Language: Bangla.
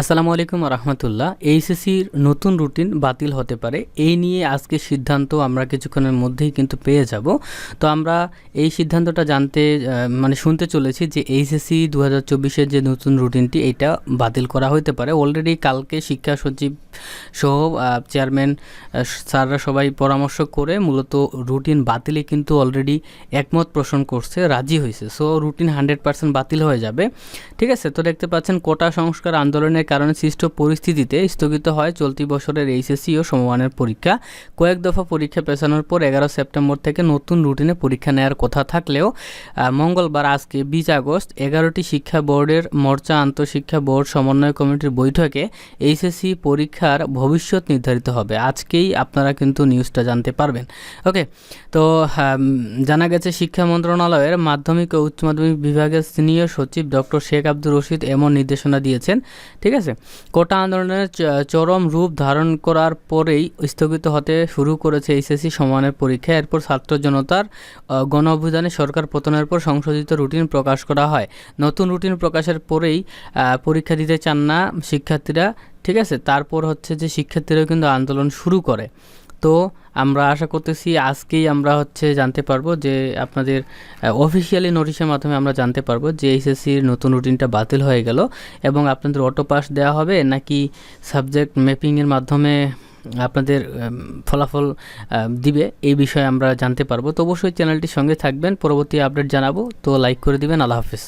আসসালামু আলাইকুম রহমতুল্লাহ। এইচএসির নতুন রুটিন বাতিল হতে পারে। এই নিয়ে আজকে সিদ্ধান্ত আমরা কিছুক্ষণের মধ্যেই কিন্তু পেয়ে যাব। তো আমরা এই সিদ্ধান্তটা জানতে মানে শুনতে চলেছি যে এইচএসসি দু হাজার যে নতুন রুটিনটি, এটা বাতিল করা হতে পারে। অলরেডি কালকে শিক্ষা সচিব সহ চেয়ারম্যান স্যাররা সবাই পরামর্শ করে মূলত রুটিন বাতিলে কিন্তু অলরেডি একমত পোষণ করছে, রাজি হয়েছে সো রুটিন হান্ড্রেড পার্সেন্ট বাতিল হয়ে যাবে। ঠিক আছে? তো দেখতে পাচ্ছেন, কোটা সংস্কার আন্দোলনের কারণে সৃষ্ট পরিস্থিতিতে স্থগিত হয় চলতি বছরের এইচএসসি ও সমমানের পরীক্ষা। কয়েক দফা পরীক্ষা পেছানোর পর এগারো সেপ্টেম্বর থেকে নতুন রুটিনে পরীক্ষা নেওয়ার কথা থাকলেও মঙ্গলবার আজকে বিশ আগস্ট এগারোটি শিক্ষা বোর্ডের মোর্চা আন্তঃশিক্ষা বোর্ড সমন্বয় কমিটির বৈঠকে এইচএসসি পরীক্ষার ভবিষ্যৎ নির্ধারিত হবে। আজকেই আপনারা কিন্তু নিউজটা জানতে পারবেন। ওকে, তো জানা গেছে শিক্ষা মন্ত্রণালয়ের মাধ্যমিক ও উচ্চ মাধ্যমিক বিভাগের সিনিয়র সচিব ডক্টর শেখ আব্দুর রশিদ এমন নির্দেশনা দিয়েছেন। ঠিক আছে? কোটা আন্দোলনের চরম রূপ ধারণ করার পরেই স্থগিত হতে শুরু করেছে এইচএসসি সমানের পরীক্ষা। এরপর ছাত্র জনতার গণ অভিযানে সরকার পতনের পর সংশোধিত রুটিন প্রকাশ করা হয়। নতুন রুটিন প্রকাশের পরেই পরীক্ষা দিতে চান না শিক্ষার্থীরা, ঠিক আছে? তারপর হচ্ছে যে শিক্ষার্থীরাও কিন্তু আন্দোলন শুরু করে। তো আমরা আশা করতেছি আজকেই আমরা হচ্ছে জানতে পারব যে আপনাদের অফিসিয়ালি নোটিশের মাধ্যমে আমরা জানতে পারব যে এইচএসসির নতুন রুটিনটা বাতিল হয়ে গেল এবং আপনাদের অটো পাস দেওয়া হবে নাকি সাবজেক্ট ম্যাপিংয়ের মাধ্যমে আপনাদের ফলাফল দিবে এই বিষয়ে আমরা জানতে পারব। তো অবশ্যই চ্যানেলটির সঙ্গে থাকবেন, পরবর্তী আপডেট জানাব। তো লাইক করে দিবেন, আল্লাহ হাফিজ।